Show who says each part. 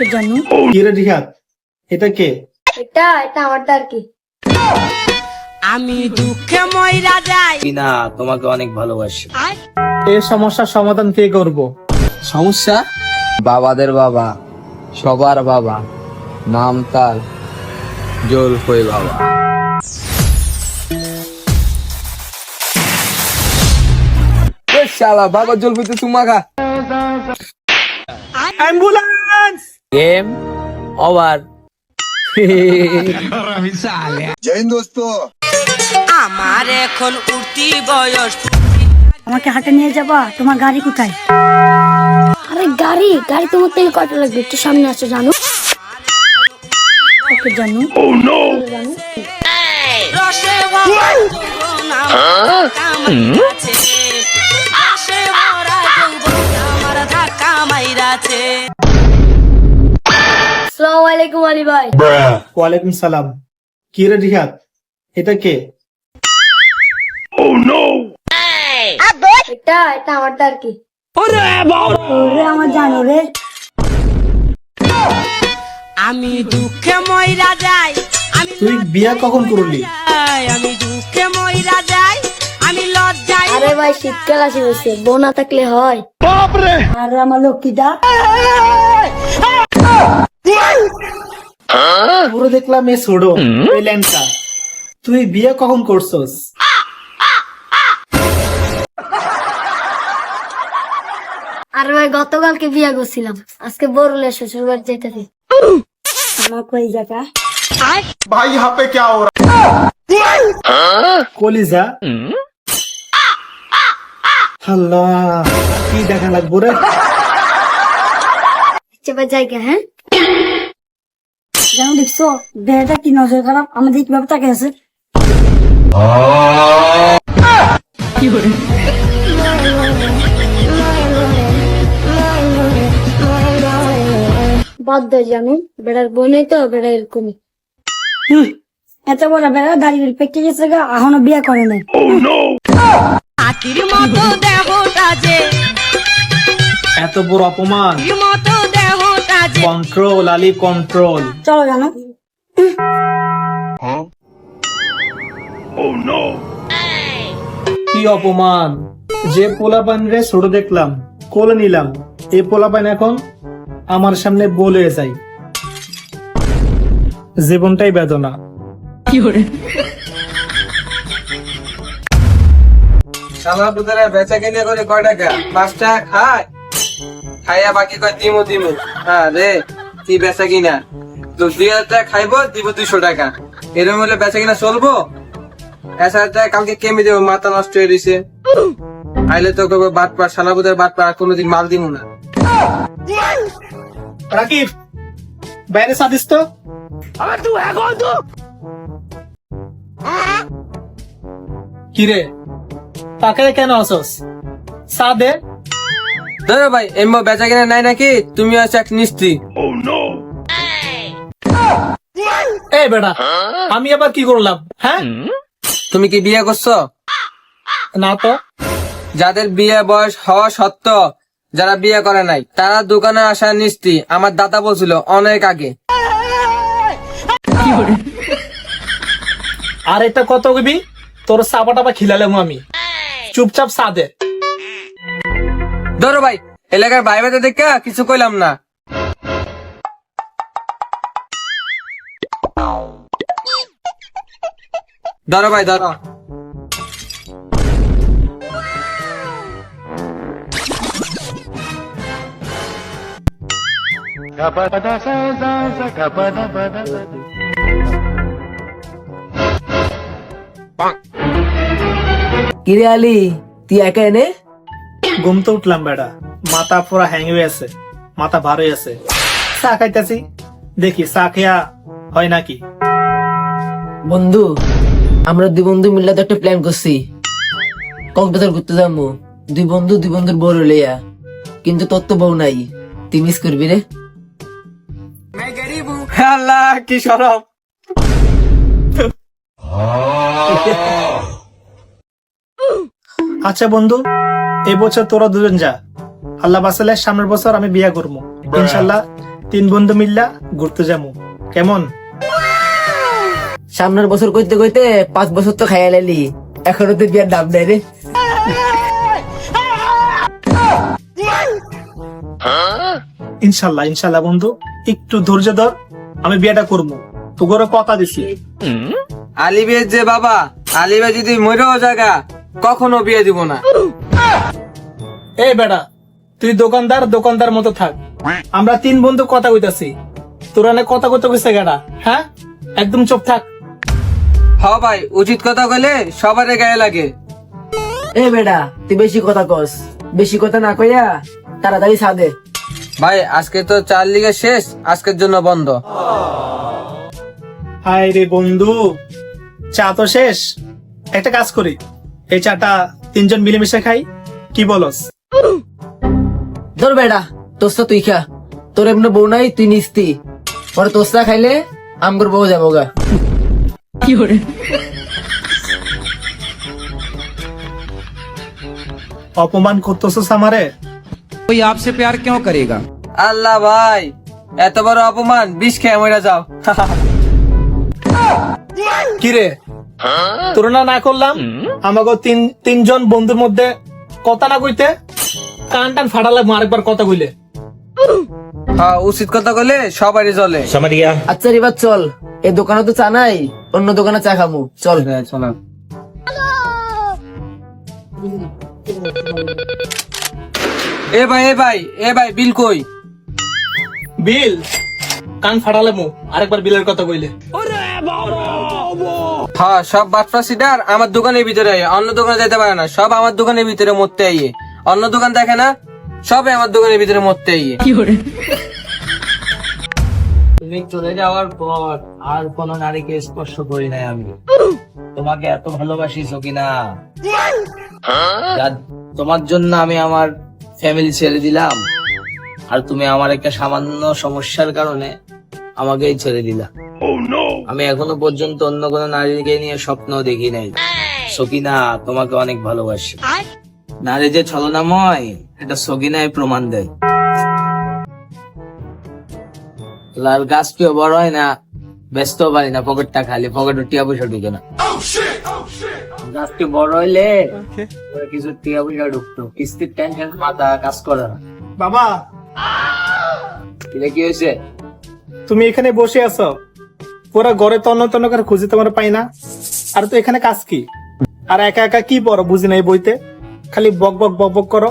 Speaker 1: কে জানো
Speaker 2: কিরে রিহাত এটা কে?
Speaker 1: এটা এটা আমারটা আর কি।
Speaker 3: আমি দুঃখে ময়রা যাই।
Speaker 4: না তোমাকে অনেক ভালোবাসি।
Speaker 2: এই সমস্যার সমাধান কে করব?
Speaker 4: সমস্যা? বাবাদের বাবা সবার বাবা নাম তার জোল হয়ে বাবা। শালা বাবা জল হইতে চুমাখা
Speaker 2: অ্যাম্বুলেন্স!
Speaker 4: গেম ওভার
Speaker 3: আমার এখন উঠতি বয়স।
Speaker 1: আমাকে হাটে নিয়ে যাবা? তোমার গাড়ি কোথায়? আরে গাড়ি গাড়ি তোমার থেকে কত লাগবে? একটু সামনে আসো জানো। ওকে জানো।
Speaker 3: আমার ধাক্কা মাইরাছে।
Speaker 1: আসসালামু আলাইকুম আলী ভাই।
Speaker 2: ওয়ালাইকুম সালাম। কিরে রিহাত এটা কে?
Speaker 1: এটা এটা আমারটা আর কি। ওরে আমার জানো রে।
Speaker 3: আমি দুঃখে ময়রা যাই আমি
Speaker 2: তুই বিয়া কখন করলি?
Speaker 3: আমি দুঃখে ময়রা যাই আমি লজ্জায়
Speaker 1: আরে ভাই শীতকাল আসি বসে বউ না থাকলে হয়। আর আমার লক্ষ্মীটা
Speaker 2: পুরো দেখলাম এ ছোড়ো ল্যাংটা। তুই বিয়ে কখন করছস?
Speaker 1: আরে ভাই গতকালকে বিয়া করছিলাম। আজকে বরলে শ্বশুর বাড়ি যাইতেছি আমার কই জায়গা?
Speaker 2: কলিজা? আল্লাহ কি দেখা লাগবো রে?
Speaker 1: চেপে জায়গা হ্যাঁ? যেমন দেখছ? বেড়াটা কি নজর খারাপ? আমাদের কীভাবে তাকে আছে। জানো বেড়ার বোনই তো বেড়া এরকমই। এত বড় বেড়া দাঁড়িয়ে পেকে গেছে গা এখনও বিয়ে করে নাই।
Speaker 2: এত বড় অপমান। কন্ট্রোল আলি কন্ট্রোল
Speaker 1: চলো জানো।
Speaker 2: কি অপমান? যে পোলাপান রে ছোট দেখলাম কোলে নিলাম। এই পোলাপান এখন আমার সামনে বলে যাই জীবনটাই বেদনা।
Speaker 4: শালা বুদারা বেচা কিনে করে কয় টাকা? পাঁচ টাকা খায়? খাইয়া বাকি কয় দিমু দিমু। হ্যাঁ রে কি বেচা কিনা? তো দুই হাজার টাকা খাইবো দিব দুইশো টাকা। এরকম হলে বেচা কিনা চলবো? টাকা কালকে কেমে দেবো? মাথা নষ্ট হয়ে দিছে আইলে তো কবে বাট পার শালা বুদার বাট পার কোনোদিন মাল দিমু না।
Speaker 2: রাকিব বাইরে সাদিস তো। কিরে? তাকে কেন আসস? সাদে?
Speaker 4: ধরো ভাই এমন বেচা কিনা নাই নাকি? তুমি হচ্ছে এক নিস্তি।
Speaker 2: এই বেটা আমি আবার কি করলাম হ্যাঁ?
Speaker 4: তুমি কি বিয়ে করছ?
Speaker 2: না তো।
Speaker 4: যাদের বিয়ে বয়স হওয়া সত্ত্বেও যারা বিয়ে করে নাই তারা দোকানে আসা নিস্তি। আমার দাদা বলছিল অনেক আগে।
Speaker 2: আর এটা কত কবি তোর সাবা টাবা খিলালাম আমি। চুপচাপ সাদে
Speaker 4: ধরো ভাই, এলাকার ভাই ভাইদের দেখে, কিছু কইলাম না। ধরো ভাই, ধরো।
Speaker 5: কিরে আলি, তুই একা এনে?
Speaker 2: ঘুম তো উঠলাম বেটা মাথা পুরা হ্যাং হয়ে আছে মাথা ভার হয়ে আছে। চা খাইতেছি দেখি চা খেয়া হয় নাকি?
Speaker 5: বন্ধু আমরা দুই বন্ধু মিলে তো একটা প্ল্যান করছি। কক্সবাজার ঘুরতে যাব দুই বন্ধু দুই বন্ধুর বউ লইয়া কিন্তু তোর তো বউ নাই। তুই মিস করবি রে।
Speaker 4: আল্লাহ কি সরব
Speaker 2: আচ্ছা বন্ধু এই বছর তোরা দুজন যা। আল্লাহ বাসালে সামনের বছর আমি বিয়া করব। ইনশাল্লাহ তিন বন্ধু মিল্লা ঘুরতে যাব। কেমন?
Speaker 5: সামনের বছর কইতে কইতে পাঁচ বছর তো খাইয়া লাইলি। এখনও তো বিয়ার দাম দেয় রে।
Speaker 2: ইনশাল্লাহ ইনশাল্লাহ বন্ধু একটু ধৈর্য ধর আমি বিয়েটা করব। তোগরও কথা দিছি।
Speaker 4: আলিবের যে বাবা আলিবে যদি মরেও জায়গা কখনো বিয়ে দিব না।
Speaker 2: এই বেটা তুই দোকানদার দোকানদার মতো থাক। আমরা তিন বন্ধু কথা কইতাছি। তোরা না কথা কইতে কইছে গেটা হ্যাঁ? একদম চুপ থাক।
Speaker 4: হ ভাই উচিত কথা কইলে সবারই গায়ে লাগে।
Speaker 5: এ বেডা তুই বেশি কথা কস। বেশি কথা না কইয়া তাড়াতাড়ি সাদে
Speaker 4: ভাই আজকে তো চার লিগে শেষ আজকের জন্য বন্ধ।
Speaker 2: হায় রে বন্ধু চা তো শেষ। একটা কাজ করি এই চাটা তিনজন মিলেমিশে খাই। কি বলস?
Speaker 5: ধর বেড়া তোসা তুই খা। তোর এমনি বউ নাই তুই নিস্তি পর তোসা খাইলে আমগর বউ যাব গা।
Speaker 2: কি করে অপমান করতেছস আমারে?
Speaker 6: ওই আপসে প্যার কেউ করেগা?
Speaker 4: আল্লাহ ভাই এত বড় অপমান বিষ খেয়ে মরে যাও।
Speaker 2: কিরে? হ্যাঁ? তোর না না করলাম? আমাকে তিন তিনজন বন্ধুর মধ্যে কথা না কইতে? কান টান ফাটালে আরেকবার কথা কইলে।
Speaker 4: হ্যাঁ উচিত কথা কইলে সবারই চলে
Speaker 5: আচ্ছা এবার চল। এই দোকানে তো চা নাই অন্য দোকানে চা খামু। চল।
Speaker 4: চলো। এ ভাই এ ভাই এ ভাই বিল কই?
Speaker 2: বিল? কান ফাটালে মু আরেকবার বিলের কথা কইলে।
Speaker 4: হ্যাঁ সব বাটপা সিটার আমার দোকানের ভিতরে আইয়ে অন্য দোকানে যেতে পারে না সব আমার দোকানের ভিতরে মরতে আইয়ে। অন্য দোকান দেখে না সবে আমার দোকানের ভিতরে মরতে আইয়ে।
Speaker 7: তুমি চলে যাওয়ার পর আর কোনো নারীকে স্পর্শ করি নাই আমি। তোমাকে এত ভালোবাসি সকিনা যা- তোমার জন্য আমি আমার ফ্যামিলি ছেড়ে দিলাম। আর তুমি আমার একটা সামান্য সমস্যার কারণে আমাকেই ছেড়ে দিলা। আমি এখনও পর্যন্ত অন্য কোনো নারীকে নিয়ে স্বপ্ন দেখি নাই। সকিনা তোমাকে অনেক ভালোবাসি। নারী যে ছলনাময় এটা সকিনায় প্রমাণ দেয়। লাল গাছ কেউ বড় হয় না ব্যস্ত পারি না পকেটটা খালি পকেটে টিয়া পয়সা ঢুকে না। গাছটি বড় হইলে কিছু টিয়া পয়সা ঢুকতো। কিস্তির টেনশন মাথা কাজ করে না।
Speaker 2: বাবা!
Speaker 7: এটা কি হয়েছে?
Speaker 2: তুমি এখানে বসে আছো। পুরা ঘরে তন্ন তন্ন করে খুঁজে তোমার পাই না। আর তো এখানে কাজ কি? আর একা একা কি পড়ো? বুঝি নাই বইতে। খালি বক বক বক বক করো।